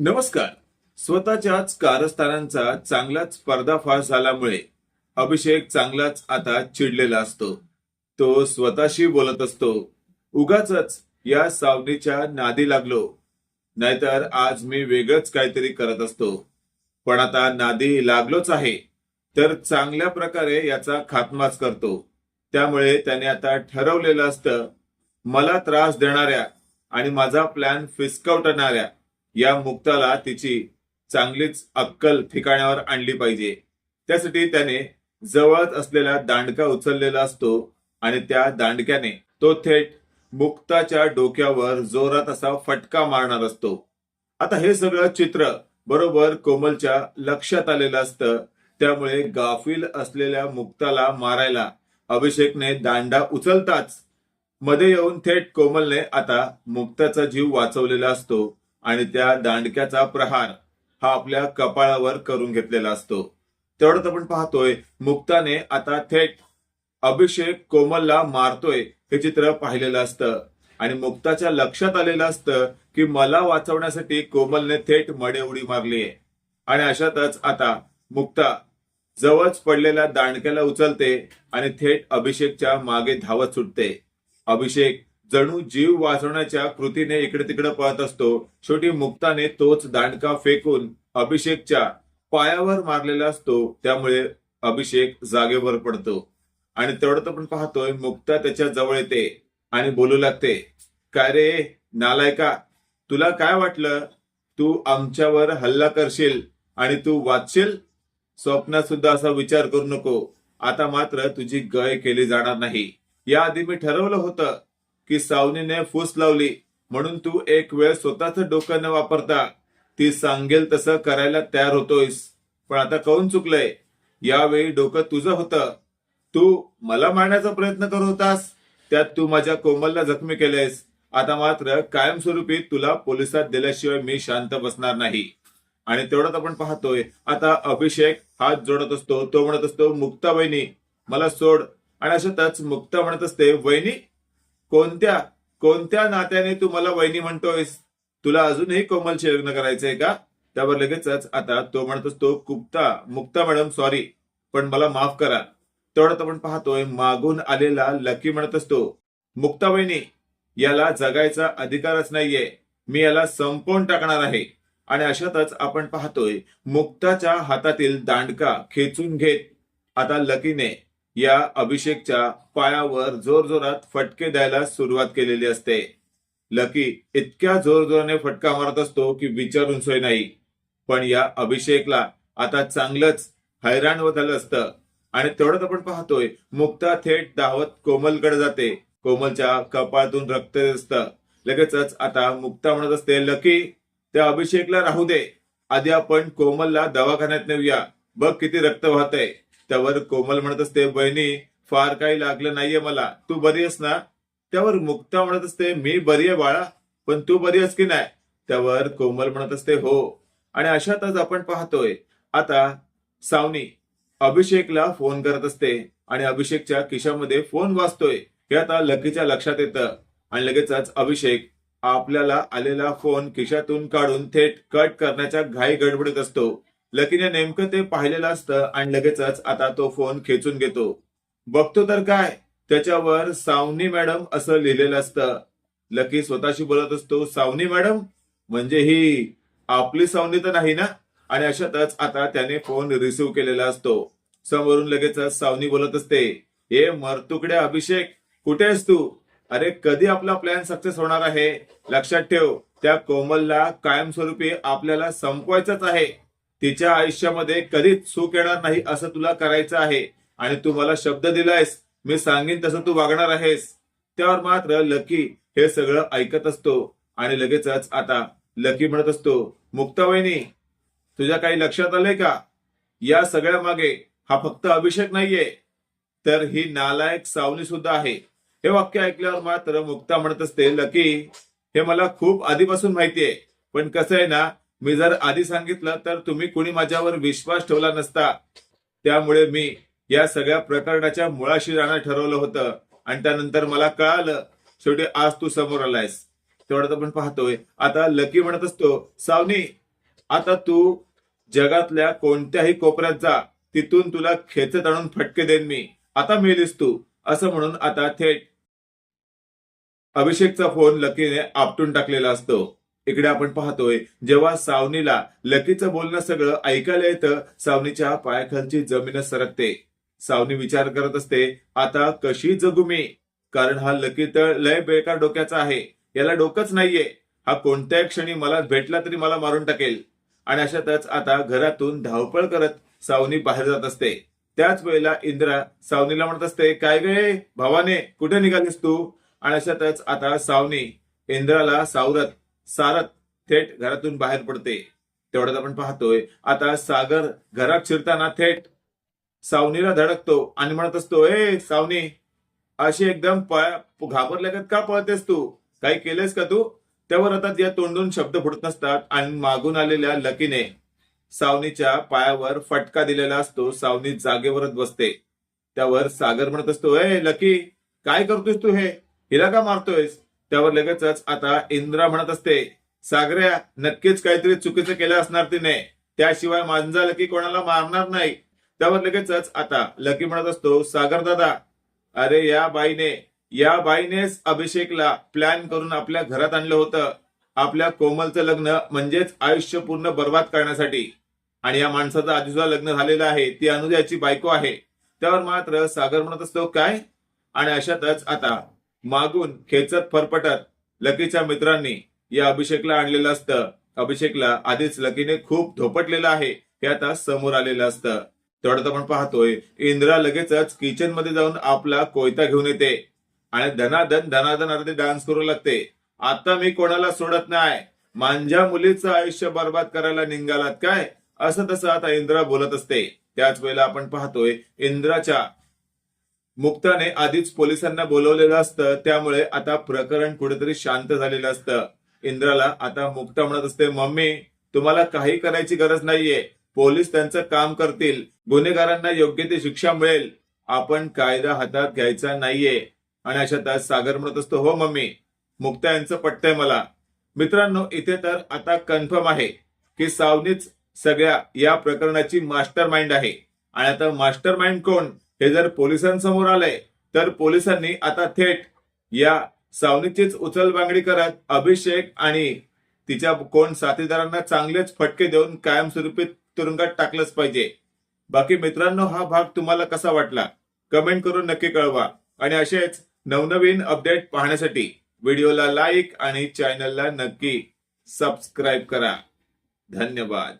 नमस्कार. स्वतःच्याच कारस्थानांचा चांगलाच पर्दाफाश झाल्यामुळे अभिषेक चांगलाच आता चिडलेला असतो. तो स्वतःशी बोलत असतो. उगाच या सावनीच्या नादी लागलो. नाहीतर आज मी वेगळंच काहीतरी करत असतो. पण आता नादी लागलोच आहे. तर चांगल्या प्रकारे याचा खात्माच करतो. त्यामुळे त्याने आता ठरवलेलं असतं मला त्रास देणाऱ्या आणि माझा प्लॅन फिसकवटणाऱ्या या मुक्ताला तिची चांगलीच अक्कल ठिकाणावर आणली पाहिजे. त्यासाठी त्याने जवळच असलेला दांडका उचललेला असतो आणि त्या दांडक्याने तो थेट मुक्ताच्या डोक्यावर जोरात असा फटका मारणार असतो. आता हे सगळं चित्र बरोबर कोमलच्या लक्षात आलेलं असतं. त्यामुळे गाफील असलेल्या मुक्ताला मारायला अभिषेकने दांडा उचलताच मध्ये येऊन थेट कोमलने आता मुक्ताचा जीव वाचवलेला असतो. आणि त्या दांडक्याचा प्रहार हा आपल्या कपाळावर करून घेतलेला असतो. तेवढंच आपण पाहतोय मुक्ताने आता थेट अभिषेक कोमलला मारतोय हे चित्र पाहिलेलं असतं. आणि मुक्ताच्या लक्षात आलेलं असतं की मला वाचवण्यासाठी कोमलने थेट मडे उडी मारली आहे आणि अशातच आता मुक्ता जवळच पडलेल्या दांडक्याला उचलते आणि थेट अभिषेकच्या मागे धावत सुटते. अभिषेक जणू जीव वाचवण्याच्या कृतीने इकडे तिकडे पळत असतो. शेवटी मुक्ताने तोच दांडका फेकून अभिषेकच्या पायावर मारलेला असतो. त्यामुळे अभिषेक जागेवर पडतो. आणि तेवढं आपण पाहतोय मुक्ता त्याच्याजवळ येते आणि बोलू लागते काय रे नालायका तुला काय वाटलं? तू आमच्यावर हल्ला करशील आणि तू वाचशील? स्वप्नात सुद्धा असा विचार करू नको. आता मात्र तुझी गय केली जाणार नाही. याआधी मी ठरवलं होतं की सावनीने फूस लावली. म्हणून तू एक वेळ स्वतःच डोकं न वापरता ती सांगेल तसं करायला तयार होतोयस. पण आता काऊन चुकलंय? यावेळी डोकं तुझं होतं. तू मला मारण्याचा प्रयत्न करत होतास. त्यात तू माझ्या कोमलला जखमी केलेस आता मात्र कायमस्वरूपी तुला पोलिसात दिल्याशिवाय मी शांत बसणार नाही. आणि तेवढ्यात आपण पाहतोय. आता अभिषेक हात जोडत असतो. तो म्हणत असतो मुक्ता वहिनी मला सोड. आणि अशातच मुक्ता म्हणत असते वहिनी कोणत्या कोणत्या नात्याने तू मला वहिनी म्हणतोयस? तुला अजूनही कोमलशी लग्न करायचंय का? त्यावर लगेचच आता तो म्हणत तो कुप्ता मुक्ता मॅडम सॉरी पण मला माफ करा. तेवढ्यात आपण पाहतोय मागून आलेला लकी म्हणत असतो मुक्ता वहिनी याला जगायचा अधिकारच नाहीये. मी याला संपवून टाकणार आहे. आणि अशातच आपण पाहतोय मुक्ताच्या हातातील दांडका खेचून घेत आता लकीने या अभिषेकच्या पायावर जोरजोरात फटके द्यायला सुरुवात केलेली असते. लकी इतक्या जोरजोराने फटका मारत असतो की विचारून सोय नाही. पण या अभिषेकला आता चांगलंच हैराण होत झालं असतं. आणि तेवढंच आपण पाहतोय मुक्ता थेट धावत कोमलकडे जाते. कोमलच्या कपाळातून रक्त असत असतं लगेचच आता मुक्ता म्हणत असते लकी त्या अभिषेकला राहू दे. आधी आपण कोमलला दवाखान्यात नेऊया. बघ किती रक्त वाहतंय. त्यावर कोमल म्हणत असते बहिणी फार काही लागलं नाहीये मला. तू बरी आहेस ना? त्यावर मुक्ता म्हणत असते मी बरी आहे बाळा पण तू बरी आहेस की नाही? त्यावर कोमल म्हणत असते हो. आणि अशातच आपण पाहतोय आता सावनी अभिषेकला फोन करत असते आणि अभिषेकच्या खिशामध्ये फोन वाचतोय हे आता लकीच्या लक्षात येतं. आणि लगेचच अभिषेक आपल्याला आलेला फोन खिशातून काढून थेट कट करण्याच्या घाई गडबडीत असतो. लकीने नेमकं ते पाहिलेलं असतं आणि लगेचच आता तो फोन खेचून घेतो. बघतो तर काय? त्याच्यावर सावनी मॅडम असं लिहिलेलं असतं. लकी स्वतःशी बोलत असतो सावनी मॅडम म्हणजे ही आपली सावनी तर नाही ना? आणि अशातच आता त्याने फोन रिसीव्ह केलेला असतो. समोरून लगेचच सावनी बोलत असते हे मरतुकड्या अभिषेक कुठे आहेस तू? अरे कधी आपला प्लॅन सक्सेस होणार आहे? लक्षात ठेव त्या कोमलला कायमस्वरूपी आपल्याला संपवायचंच आहे. तिच्या आयुष्यामध्ये कधीच सुख येणार नाही असं तुला करायचं आहे. आणि तू मला शब्द दिलायस. मी सांगेन तसं तू वागणार आहेस. त्यावर मात्र लकी हे सगळं ऐकत असतो. आणि लगेचच आता लकी म्हणत असतो मुक्तावहिनी तुझ्या काही लक्षात आलंय का? या सगळ्या मागे हा फक्त अभिषेक नाहीये. तर ही नालायक सावनी सुद्धा आहे. हे वाक्य ऐकल्यावर मात्र मुक्ता म्हणत असते लकी हे मला खूप आधीपासून माहितीये. पण कसं आहे ना मी जर आधी सांगितलं तर तुम्ही कुणी माझ्यावर विश्वास ठेवला नसता. त्यामुळे मी या सगळ्या प्रकरणाच्या मुळाशी जाणं ठरवलं होतं. आणि त्यानंतर मला कळालं शेवटी आज तू समोर आलायस. तेवढं आपण पाहतोय. आता लकी म्हणत असतो सावनी आता तू जगातल्या कोणत्याही कोपऱ्यात जा. तिथून तुला खेचत आणून फटके देईन मी. आता मिळेलीस तू. असं म्हणून आता थेट अभिषेकचा फोन लकीने आपटून टाकलेला असतो. इकडे आपण पाहतोय जेव्हा सावनीला लकीचं बोलणं सगळं ऐकायला येतं सावनीच्या पायाखालची जमीनच सरकते. सावनी विचार करत असते आता कशी जगू मी? कारण हा लकी तर लय बेकार डोक्याचा आहे. याला डोकंच नाहीये. हा कोणत्याही क्षणी मला भेटला तरी मला मारून टाकेल. आणि अशातच आता घरातून धावपळ करत सावनी बाहेर जात असते. त्याच वेळेला इंद्रा सावनीला म्हणत असते काय गे? भावाने कुठे निघालीस तू? आणि अशातच आता सावनी इंद्राला सावरत सारत थेट घरातून बाहेर पडते. तेवढ्यात आपण पाहतोय आता सागर घरात शिरताना थेट सावनीला धडकतो आणि म्हणत असतो ए सावनी अशी एकदम पळ- घाबरल्यागत का पळतेस तू? काही केलेस का तू? त्यावर आता या तोंडून शब्द फुटत नसतात आणि मागून आलेल्या लकीने सावनीच्या पायावर फटका दिलेला असतो सावनी जागेवरच बसते. त्यावर सागर म्हणत असतो ए लकी काय करतोयस तू हे? हिला का मारतोयस? त्यावर लगेचच आता इंद्रा म्हणत असते सागऱ्या नक्कीच काहीतरी चुकीचं केलं असणार तिने. त्याशिवाय माझा लकी कोणाला मारणार नाही. त्यावर लगेचच आता लकी म्हणत असतो सागर दादा अरे या बाईने या बाईनेच अभिषेकला प्लॅन करून आपल्या घरात आणलं होतं. आपल्या कोमलचं लग्न म्हणजेच आयुष्य पूर्ण बर्बाद करण्यासाठी. आणि या माणसाचं आधी लग्न झालेलं आहे ती अनुदयाची बायको आहे. त्यावर मात्र सागर म्हणत असतो काय? आणि अशातच आता मागून खेचत फरफटत लकीच्या मित्रांनी या अभिषेकला आणलेलं असतं. अभिषेकला आधीच लकीने खूप धोपटलेलं आहे. हे आता समोर आलेलं असतं. तेवढ्यात आपण पाहतोय. इंद्रा लगेचच किचनमध्ये जाऊन आपला कोयता घेऊन येते. आणि धनाधन धनाधन अर्धे डान्स करू लागते. आता मी कोणाला सोडत नाही? माझ्या मुलीचं आयुष्य बर्बाद करायला निघालात काय? असं तसं आता इंद्रा बोलत असते. त्याच वेळेला आपण पाहतोय इंद्राच्या मुक्ताने आधीच पोलिसांना बोलवलेलं असतं त्यामुळे आता प्रकरण कुठेतरी शांत झालेलं असतं. इंद्राला आता मुक्ता म्हणत असते मम्मी तुम्हाला काही करायची गरज नाहीये. पोलीस त्यांचं काम करतील. गुन्हेगारांना योग्य ती शिक्षा मिळेल. आपण कायदा हातात घ्यायचा नाहीये. आणि अशा तास सागर म्हणत असतो हो मम्मी मुक्ता यांचं पटतंय मला. मित्रांनो इथे तर आता कन्फर्म आहे की सावनीच सगळ्या या प्रकरणाची मास्टर माइंड आहे. आणि आता मास्टर माइंड कोण? हे जर पोलिसांसमोर आलंय तर पोलिसांनी आता थेट या सावनीचीच उचलबांगडी करत अभिषेक आणि तिच्या कोण साथीदारांना चांगलेच फटके देऊन कायमस्वरूपी तुरुंगात टाकलंच पाहिजे. बाकी मित्रांनो हा भाग तुम्हाला कसा वाटला? कमेंट करून नक्की कळवा. आणि असेच नवनवीन अपडेट पाहण्यासाठी व्हिडिओला लाईक आणि चॅनलला नक्की सबस्क्राईब करा. धन्यवाद.